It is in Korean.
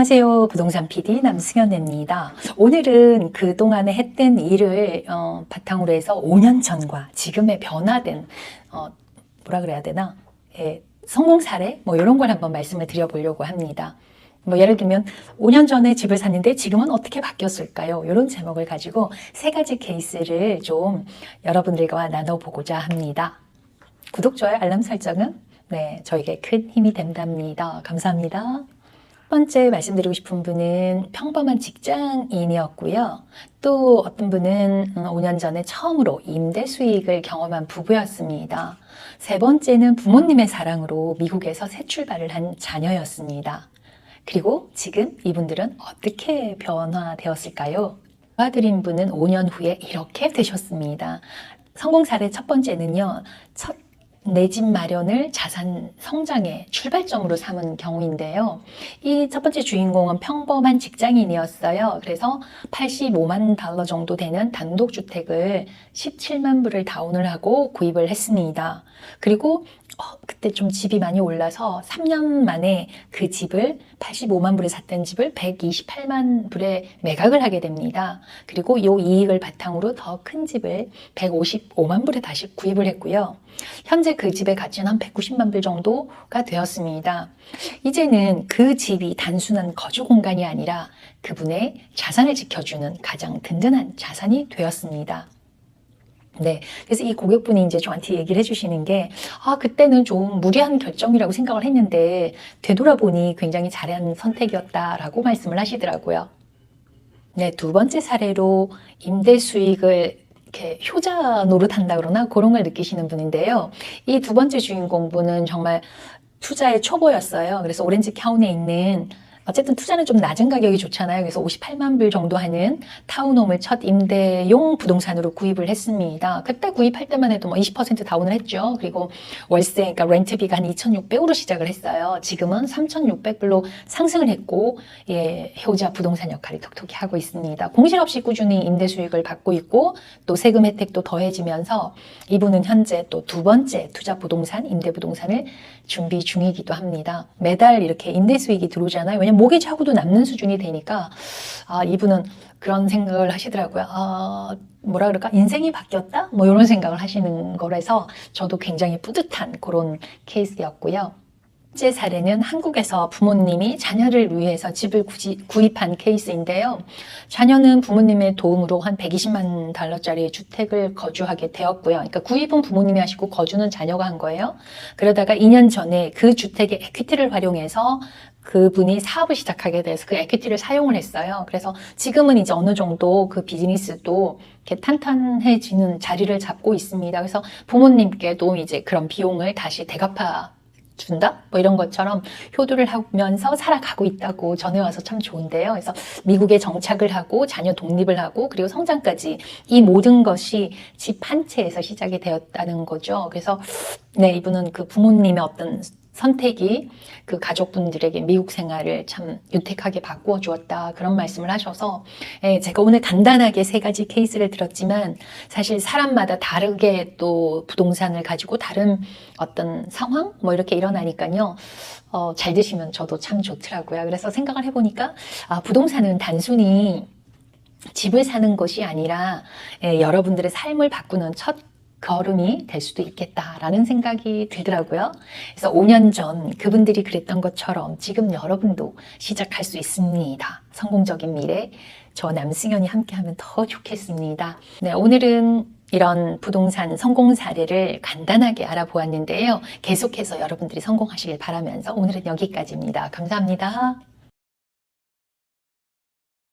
안녕하세요. 부동산 PD 남승현입니다. 오늘은 그동안에 했던 일을 어, 바탕으로 해서 5년 전과 지금의 변화된 어, 뭐라 그래야 되나? 예, 성공 사례 뭐 이런 걸 한번 말씀을 드려보려고 합니다. 뭐 예를 들면 5년 전에 집을 샀는데 지금은 어떻게 바뀌었을까요? 이런 제목을 가지고 세 가지 케이스를 좀 여러분들과 나눠보고자 합니다. 구독, 좋아요, 알람 설정은 네, 저에게 큰 힘이 된답니다. 감사합니다. 첫 번째 말씀드리고 싶은 분은 평범한 직장인이었고요. 또 어떤 분은 5년 전에 처음으로 임대 수익을 경험한 부부였습니다. 세 번째는 부모님의 사랑으로 미국에서 새 출발을 한 자녀였습니다. 그리고 지금 이분들은 어떻게 변화되었을까요? 도와드린 분은 5년 후에 이렇게 되셨습니다. 성공 사례 첫 번째는요. 첫 내 집 마련을 자산 성장의 출발점으로 삼은 경우인데요. 이 첫 번째 주인공은 평범한 직장인이었어요. 그래서 85만 달러 정도 되는 단독주택을 17만 불을 다운을 하고 구입을 했습니다. 그리고 어, 그때 좀 집이 많이 올라서 3년 만에 그 집을 85만 불에 샀던 집을 128만 불에 매각을 하게 됩니다. 그리고 이 이익을 바탕으로 더 큰 집을 155만 불에 다시 구입을 했고요. 현재 그 집의 가치는 한 190만 불 정도가 되었습니다. 이제는 그 집이 단순한 거주 공간이 아니라 그분의 자산을 지켜주는 가장 든든한 자산이 되었습니다. 네. 그래서 이 고객분이 이제 저한테 얘기를 해주시는 게, 아, 그때는 좀 무리한 결정이라고 생각을 했는데, 되돌아보니 굉장히 잘한 선택이었다라고 말씀을 하시더라고요. 네. 두 번째 사례로 임대 수익을 이렇게 효자 노릇한다 그러나 그런 걸 느끼시는 분인데요. 이 두 번째 주인공 분은 정말 투자의 초보였어요. 그래서 오렌지 카운티에 있는 어쨌든 투자는 좀 낮은 가격이 좋잖아요. 그래서 58만 불 정도 하는 타운홈을 첫 임대용 부동산으로 구입을 했습니다. 그때 구입할 때만 해도 뭐 20% 다운을 했죠. 그리고 월세, 그러니까 렌트비가 한 2,600으로 시작을 했어요. 지금은 3,600불로 상승을 했고, 예, 효자 부동산 역할을 톡톡히 하고 있습니다. 공실 없이 꾸준히 임대 수익을 받고 있고, 또 세금 혜택도 더해지면서 이분은 현재 또 두 번째 투자 부동산, 임대 부동산을 준비 중이기도 합니다. 매달 이렇게 임대 수익이 들어오잖아요. 왜냐면 모기지 하고도 남는 수준이 되니까 아, 이분은 그런 생각을 하시더라고요. 아, 뭐라 그럴까? 인생이 바뀌었다? 뭐 이런 생각을 하시는 거라서 저도 굉장히 뿌듯한 그런 케이스였고요. 번째 사례는 한국에서 부모님이 자녀를 위해서 집을 구지, 구입한 케이스인데요. 자녀는 부모님의 도움으로 한 120만 달러짜리 주택을 거주하게 되었고요. 그러니까 구입은 부모님이 하시고 거주는 자녀가 한 거예요. 그러다가 2년 전에 그 주택의 에퀴티를 활용해서 그분이 사업을 시작하게 돼서 그 에퀴티를 사용을 했어요. 그래서 지금은 이제 어느 정도 그 비즈니스도 이렇게 탄탄해지는 자리를 잡고 있습니다. 그래서 부모님께도 이제 그런 비용을 다시 대갚아 준다? 뭐 이런 것처럼 효도를 하면서 살아가고 있다고 전해와서 참 좋은데요. 그래서 미국에 정착을 하고 자녀 독립을 하고 그리고 성장까지 이 모든 것이 집 한 채에서 시작이 되었다는 거죠. 그래서 네, 이분은 그 부모님의 어떤 선택이 그 가족분들에게 미국 생활을 참 윤택하게 바꾸어 주었다. 그런 말씀을 하셔서 예, 제가 오늘 간단하게 세 가지 케이스를 들었지만 사실 사람마다 다르게 또 부동산을 가지고 다른 어떤 상황 뭐 이렇게 일어나니까요. 어, 잘 드시면 저도 참 좋더라고요. 그래서 생각을 해보니까 아, 부동산은 단순히 집을 사는 것이 아니라 예, 여러분들의 삶을 바꾸는 첫 걸음이 될 수도 있겠다라는 생각이 들더라고요. 그래서 5년 전 그분들이 그랬던 것처럼 지금 여러분도 시작할 수 있습니다. 성공적인 미래 저 남승현이 함께하면 더 좋겠습니다. 네, 오늘은 이런 부동산 성공 사례를 간단하게 알아보았는데요. 계속해서 여러분들이 성공하시길 바라면서 오늘은 여기까지입니다. 감사합니다.